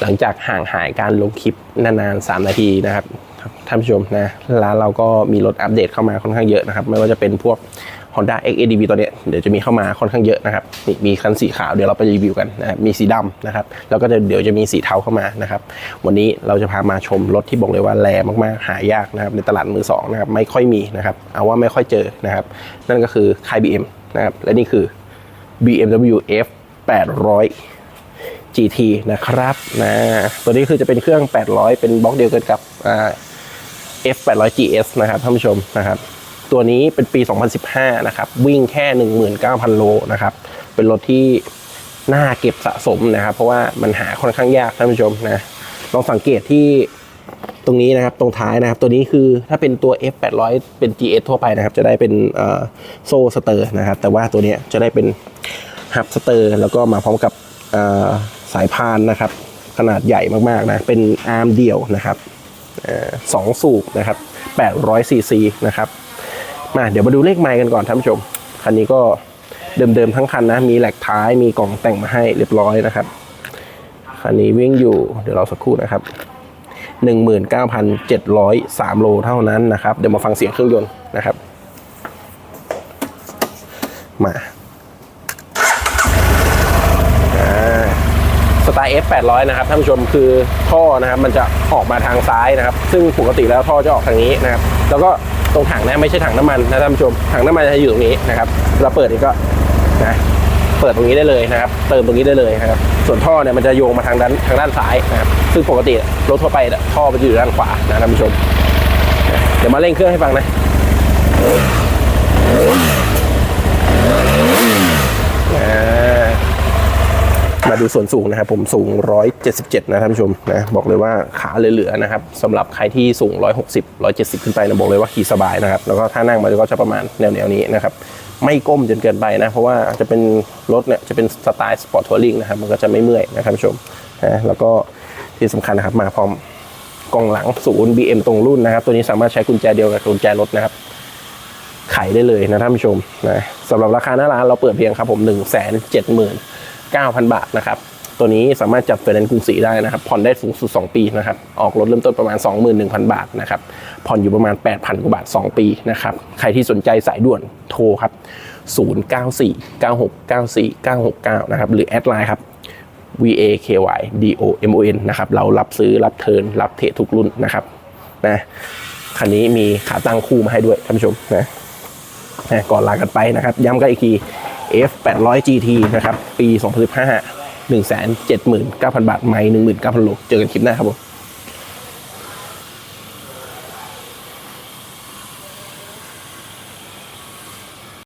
หลังจากห่างหายการลงคลิปนานๆ 3 นาทีนะครับท่านผู้ชมนะร้านเราก็มีรถอัปเดตเข้ามาค่อนข้างเยอะนะครับ ไม่ว่าจะเป็นพวก Honda XADV ตัวเนี้ยเดี๋ยวจะมีเข้ามาค่อนข้างเยอะนะครับนี่มีคันสีขาวเดี๋ยวเราไปรีวิวกันนะมีสีดำนะครับ แล้วก็จะเดี๋ยวจะมีสีเทาเข้ามานะครับ วันนี้เราจะพามาชมรถที่บอกเลยว่าแรงมากๆ หายากนะครับ ในตลาดมือสองนะครับไม่ค่อยมีนะครับ เอาว่าไม่ค่อยเจอนะครับ นั่นก็คือค่าย BM นะครับและนี่คือ BMW F 800 GT นะครับนะตัวนี้คือจะเป็นเครื่อง 800 เป็นบล็อกเดียวกันกับ F 800 GS นะครับท่านผู้ชมนะครับตัวนี้เป็นปี 2015 นะครับ วิ่งแค่ 19,000 โลนะครับ เป็นรถที่น่าเก็บสะสมนะครับ เพราะว่ามันหาค่อนข้างยากท่านผู้ชมนะลองสังเกตที่ตรงนี้นะครับตรงท้ายนะครับ ตัวนี้คือถ้าเป็นตัว F 800เป็น GS ทั่วไปนะครับ จะได้เป็นโซ่สเตอร์นะครับ แต่ว่าตัวนี้จะได้เป็นฮับสเตอร์ แล้วก็มาพร้อมกับ สายพานนะครับ ขนาดใหญ่มากๆนะเป็นอาร์มเดี่ยวนะครับสองสูบนะครับ800ซีซีนะครับมาเดี๋ยวมาดูเลขไมล์กันก่อนท่านผู้ชม คันนี้ก็เดิมๆทั้งคันนะ มีแหลกท้ายมีกล่องแต่งมาให้เรียบร้อยนะครับ คันนี้วิ่งอยู่เดี๋ยวเราสักครู่นะครับ 19,703 โลเท่านั้นนะครับ เดี๋ยวมาฟังเสียงเครื่องยนต์นะครับ มาอ่า สไตล์ F 800นะครับท่านผู้ชมคือท่อนะครับมันจะออกมาทางซ้ายนะครับ ซึ่งปกติแล้วท่อจะออกทางนี้นะครับ แล้วก็ตรงถังนะไม่ใช่ถังน้ำมันนะท่านผู้ชมถังน้ำมันจะอยู่ตรงนี้นะครับเราเปิดนี่ก็นะเปิดตรงนี้ได้เลยนะครับ เติมตรงนี้ได้เลยนะครับ ส่วนท่อเนี่ยมันจะโยงมาทางด้านทางด้านซ้ายนะครับ ซึ่งปกติรถทั่วไปท่อมันจะอยู่ด้านขวานะท่านผู้ชม เดี๋ยวมาเร่งเครื่องให้ฟังนะ มาดูส่วนสูงนะครับผมสูง 177 นะท่านผู้ชมนะบอกเลยว่าขาเหลือๆนะครับสำหรับใครที่สูง 160 170 ขึ้นไปนะบอกเลยว่าขี่สบายนะครับแล้วก็ถ้านั่งมันก็จะประมาณแนวๆนี้นะครับไม่ก้มจนเกินไปนะเพราะว่าจะเป็นรถเนี่ยจะเป็นสไตล์สปอร์ตทัวริงนะครับมันก็จะไม่เมื่อยนะครับท่านผู้ชมนะแล้วก็ที่สำคัญนะครับมาพร้อมกล่องหลังศูนย์ BM ตรงรุ่นนะครับ ตัวนี้สามารถใช้กุญแจเดียวกับกุญแจรถนะครับไขได้เลยนะท่านผู้ชมนะสำหรับราคาหน้าร้านเราเปิดเพียงครับผม 1 7 9 0 0 0 9,000 บาทนะครับ ตัวนี้สามารถจัดไฟแนนซ์กรุงศรีได้นะครับ ผ่อนได้สูงสุด 2 ปีนะครับ ออกรถเริ่มต้นประมาณ 21,000 บาทนะครับ ผ่อนอยู่ประมาณ 8,000 กว่าบาท 2 ปีนะครับ ใครที่สนใจสายด่วนโทรครับ 094 9694 969 นะครับ หรือแอดไลน์ครับ V A K Y D O M O N นะครับ เรารับซื้อรับเทิร์นรับเททุกรุ่นนะครับนะคันนี้มีขาตั้งคู่มาให้ด้วยท่านผู้ชมนะนะก่อนลากันไปนะครับ ย้ำกันอีกที F 800 GT นะครับ ปี 2015 179,000 บาท ไม่19,000 โล เจอกันคลิปหน้าครับผม